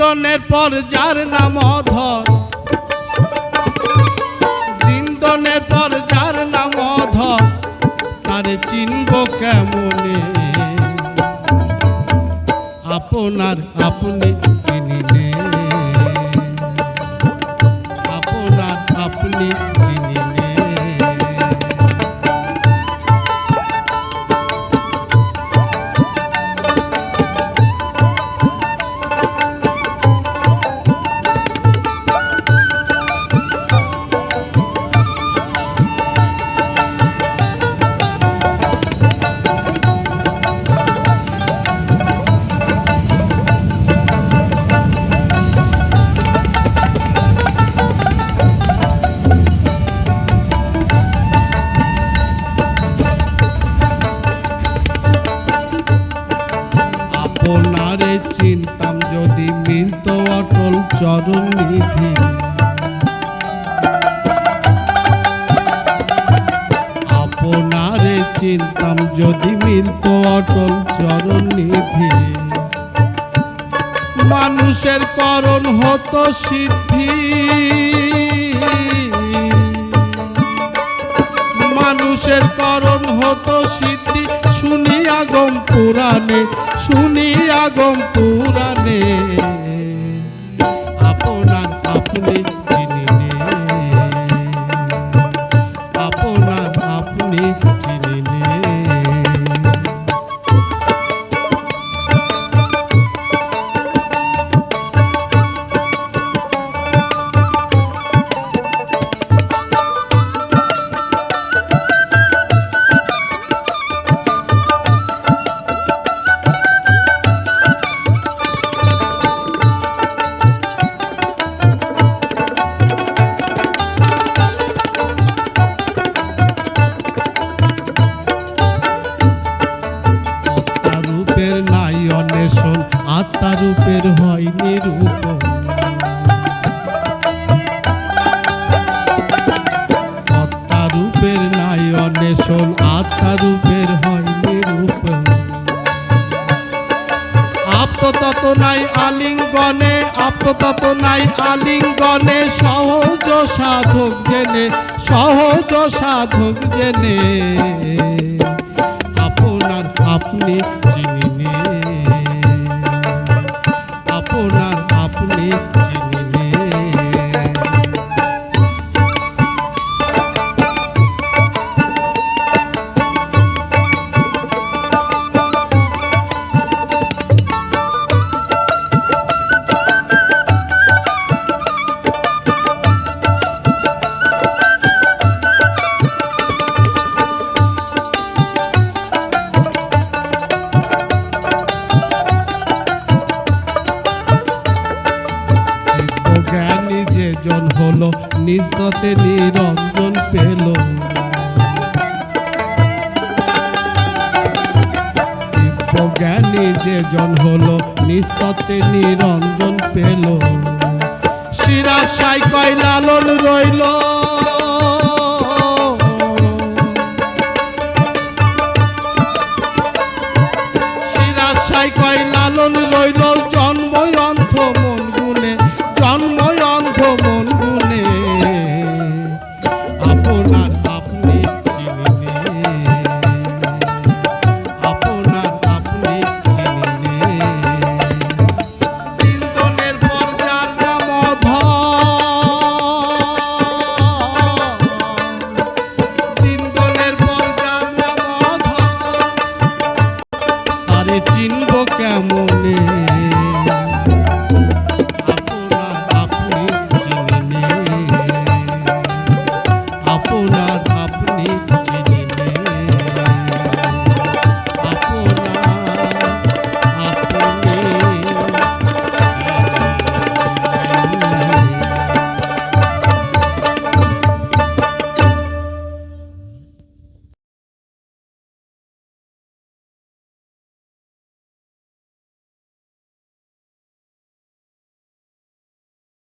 দনের পর যার নাম অধর। দিনদনের পর যার নাম অধর, তার চিনব কেমনে? আপনার আপনি চিনিলে যদি মিলত অটল চরণ নিধি আপনারে যদি মিলত অটল চরণ নিধি মানুষের করণ হতো সিদ্ধি। মানুষের করণ হতো সিদ্ধি। আগম পুরাণে শুনি আগম পুরাণে। হয় নাই আলিঙ্গনে আপ্ততত নাই আলিঙ্গনে, সহজ সাধক জেনে, সহজ সাধক জেনে। আপনার আপনি চিনিনে যে জন হলো নিজতে নিরঞ্জন পেল। জ্ঞানী যে জন হলো নিস্ততে নিরঞ্জন পেল। শিরা কয় লালন রইল। আপনারে চিনব কেমনে? আপনার আপনি চিনে আপনার